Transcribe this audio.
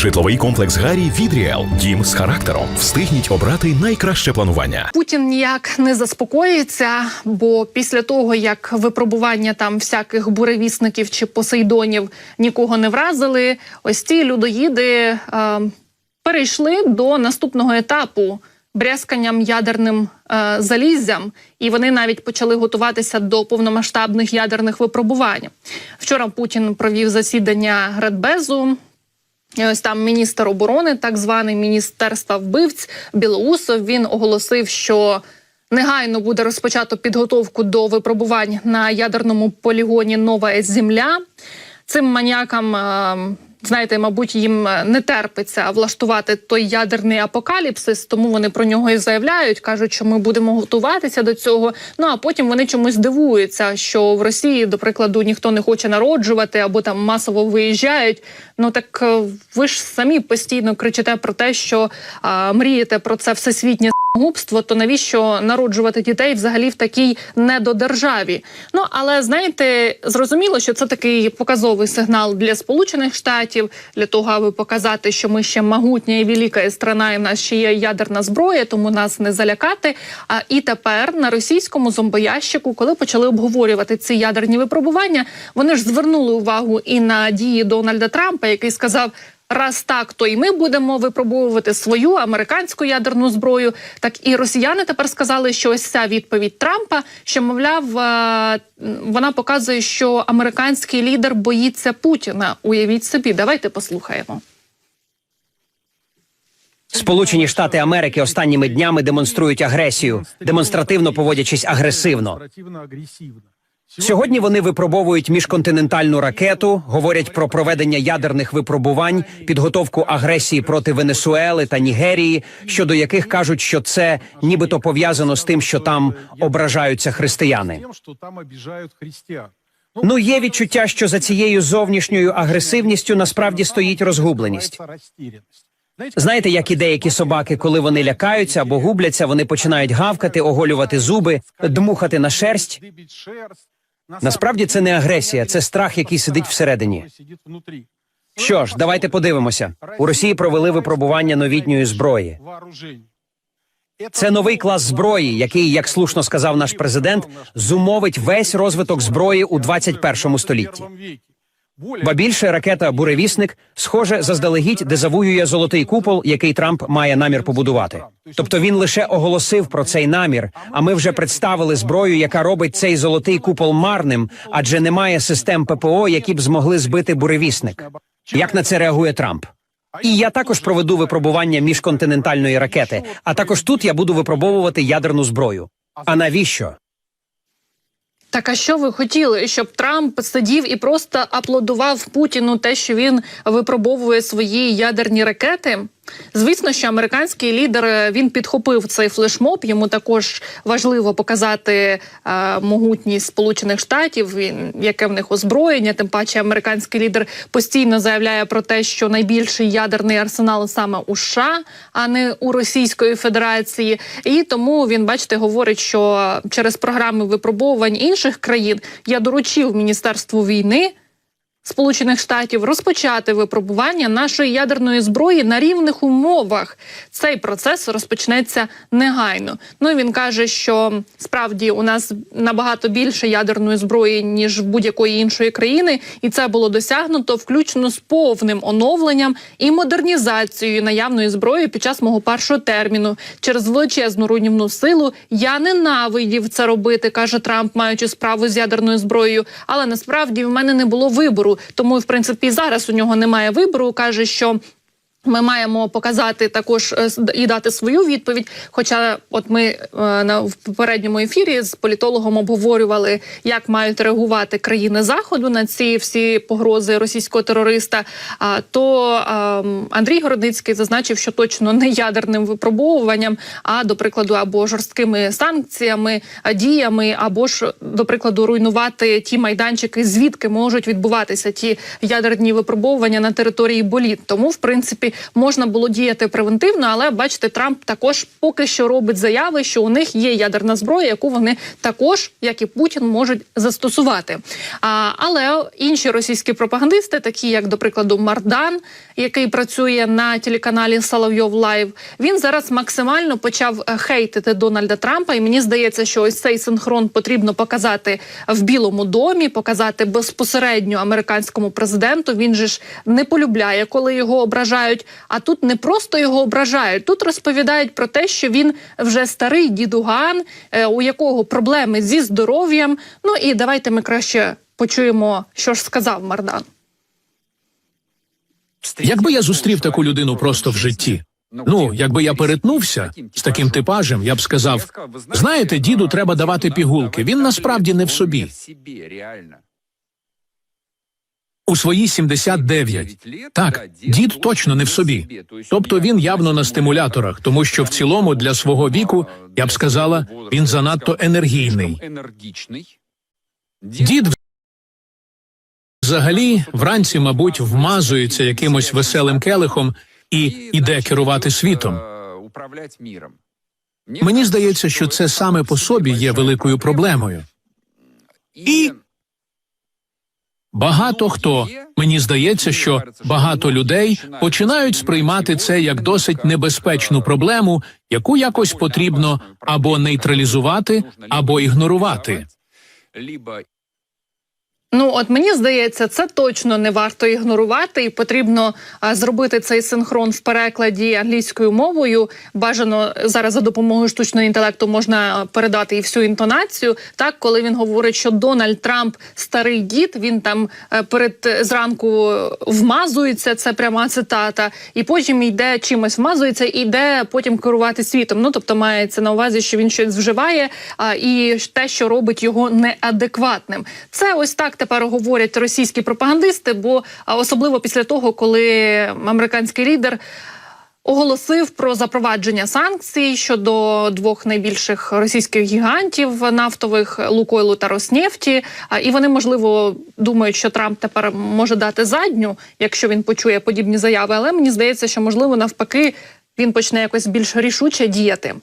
Житловий комплекс Гарі від Ріел. Дім з характером. Встигніть обрати найкраще планування. Путін ніяк не заспокоїться, бо після того як випробування там всяких буревісників чи посейдонів нікого не вразили, ось ці людоїди е, перейшли до наступного етапу. Брязканням ядерним е, заліззям, і вони навіть почали готуватися до повномасштабних ядерних випробувань. Вчора Путін провів засідання Градбезу. Ось там міністр оборони, так званий міністерства вбивць Білоусов. Він оголосив, що негайно буде розпочато підготовку до випробувань на ядерному полігоні Нова Земля. Цим маніякам. Е, Знаєте, мабуть, їм не терпиться влаштувати той ядерний апокаліпсис, тому вони про нього і заявляють. кажуть, що ми будемо готуватися до цього. Ну а потім вони чомусь дивуються, що в Росії, до прикладу, ніхто не хоче народжувати або там масово виїжджають. Ну так е, ви ж самі постійно кричите про те, що а, мрієте про це всесвітнє губство, то навіщо народжувати дітей взагалі в такій недодержаві? Ну але знаєте, зрозуміло, що це такий показовий сигнал для Сполучених Штатів для того, аби показати, що ми ще могутня і велика страна, і в нас ще є ядерна зброя, тому нас не залякати. А і тепер на російському зомбоящику, коли почали обговорювати ці ядерні випробування, вони ж звернули увагу і на дії Дональда Трампа, який сказав. Раз так, то і ми будемо випробовувати свою американську ядерну зброю. Так і росіяни тепер сказали, що ось ця відповідь Трампа, що мовляв, е, вона показує, що американський лідер боїться Путіна. Уявіть собі, давайте послухаємо. Сполучені Штати Америки останніми днями демонструють агресію, демонстративно поводячись агресивно. Сьогодні вони випробовують міжконтинентальну ракету, говорять про проведення ядерних випробувань, підготовку агресії проти Венесуели та Нігерії, щодо яких кажуть, що це нібито пов'язано з тим, що там ображаються християни. Ну є відчуття, що за цією зовнішньою агресивністю насправді стоїть розгубленість. Знаєте, як і деякі собаки, коли вони лякаються або губляться, вони починають гавкати, оголювати зуби, дмухати на шерсть. Насправді це не агресія, це страх, який сидить всередині. Що ж, давайте подивимося. У Росії провели випробування новітньої зброї. Це новий клас зброї, який, як слушно сказав наш президент, зумовить весь розвиток зброї у 21 столітті. Ба більше ракета Буревісник, схоже, заздалегідь дезавуює золотий купол, який Трамп має намір побудувати. Тобто він лише оголосив про цей намір. А ми вже представили зброю, яка робить цей золотий купол марним, адже немає систем ППО, які б змогли збити буревісник. Як на це реагує Трамп? І я також проведу випробування міжконтинентальної ракети. А також тут я буду випробовувати ядерну зброю. А навіщо? Так, а що ви хотіли, щоб Трамп сидів і просто аплодував Путіну те, що він випробовує свої ядерні ракети? Звісно, що американський лідер е, він підхопив цей флешмоб. Йому також важливо показати е, могутність Сполучених Штатів, він- яке в них озброєння. Тим паче, американський лідер постійно заявляє про те, що найбільший ядерний арсенал саме у США, а не у Російської Федерації. І тому він, бачите, говорить, що через програми випробовувань інших країн я доручив Міністерству війни. Сполучених Штатів розпочати випробування нашої ядерної зброї на рівних умовах. Цей процес розпочнеться негайно. Ну і він каже, що справді у нас набагато більше ядерної зброї ніж в будь-якої іншої країни, і це було досягнуто включно з повним оновленням і модернізацією наявної зброї під час мого першого терміну. Через величезну руйнівну силу я ненавидів це робити, каже Трамп, маючи справу з ядерною зброєю. Але насправді в мене не було вибору. Тому, в принципі, зараз у нього немає вибору. каже, що. Ми маємо показати також е, і дати свою відповідь. Хоча, от ми е, на в попередньому ефірі з політологом обговорювали, як мають реагувати країни заходу на ці всі погрози російського терориста. А то Андрій Городницький зазначив, що точно не ядерним випробовуванням, а до прикладу, або жорсткими санкціями, діями, або ж до прикладу, руйнувати ті майданчики, звідки можуть відбуватися ті ядерні випробовування на території боліт. Тому, в принципі, можна було діяти превентивно, але бачите, Трамп також поки що робить заяви, що у них є ядерна зброя, яку вони також, як і Путін, можуть застосувати. А, але інші російські пропагандисти, такі як, до прикладу, Мардан, який працює на телеканалі Соловйов Лайв, він зараз максимально почав е, хейтити Дональда Трампа. І мені здається, що ось цей синхрон потрібно показати в Білому домі, показати безпосередньо американському президенту. Він же ж не полюбляє, коли його ображають. А тут не просто його ображають. Тут розповідають про те, що він вже старий дідуган, е, у якого проблеми зі здоров'ям. Ну і давайте ми краще почуємо, що ж сказав Мардан. Якби я зустрів таку людину просто в житті, ну якби я перетнувся з таким типажем, я б сказав: знаєте, діду треба давати пігулки. Він насправді не в собі. У свої 79. Так, дід точно не в собі. Тобто він явно на стимуляторах, тому що в цілому для свого віку я б сказала, він занадто енергійний. Дід взагалі вранці, мабуть, вмазується якимось веселим келихом і іде керувати світом. Мені здається, що це саме по собі є великою проблемою. І багато хто мені здається, що багато людей починають сприймати це як досить небезпечну проблему, яку якось потрібно або нейтралізувати, або ігнорувати. Ну от мені здається, це точно не варто ігнорувати, і потрібно а, зробити цей синхрон в перекладі англійською мовою. Бажано зараз за допомогою штучного інтелекту можна передати і всю інтонацію. Так, коли він говорить, що Дональд Трамп старий дід, він там е, перед зранку вмазується. Це пряма цитата, і потім йде чимось вмазується, і йде потім керувати світом. Ну тобто мається на увазі, що він щось вживає, а і те, що робить його неадекватним. Це ось так тепер говорять російські пропагандисти, бо особливо після того, коли американський лідер. Оголосив про запровадження санкцій щодо двох найбільших російських гігантів нафтових Лукойлу та Роснефті. І вони можливо думають, що Трамп тепер може дати задню, якщо він почує подібні заяви. Але мені здається, що можливо навпаки він почне якось більш рішуче діяти.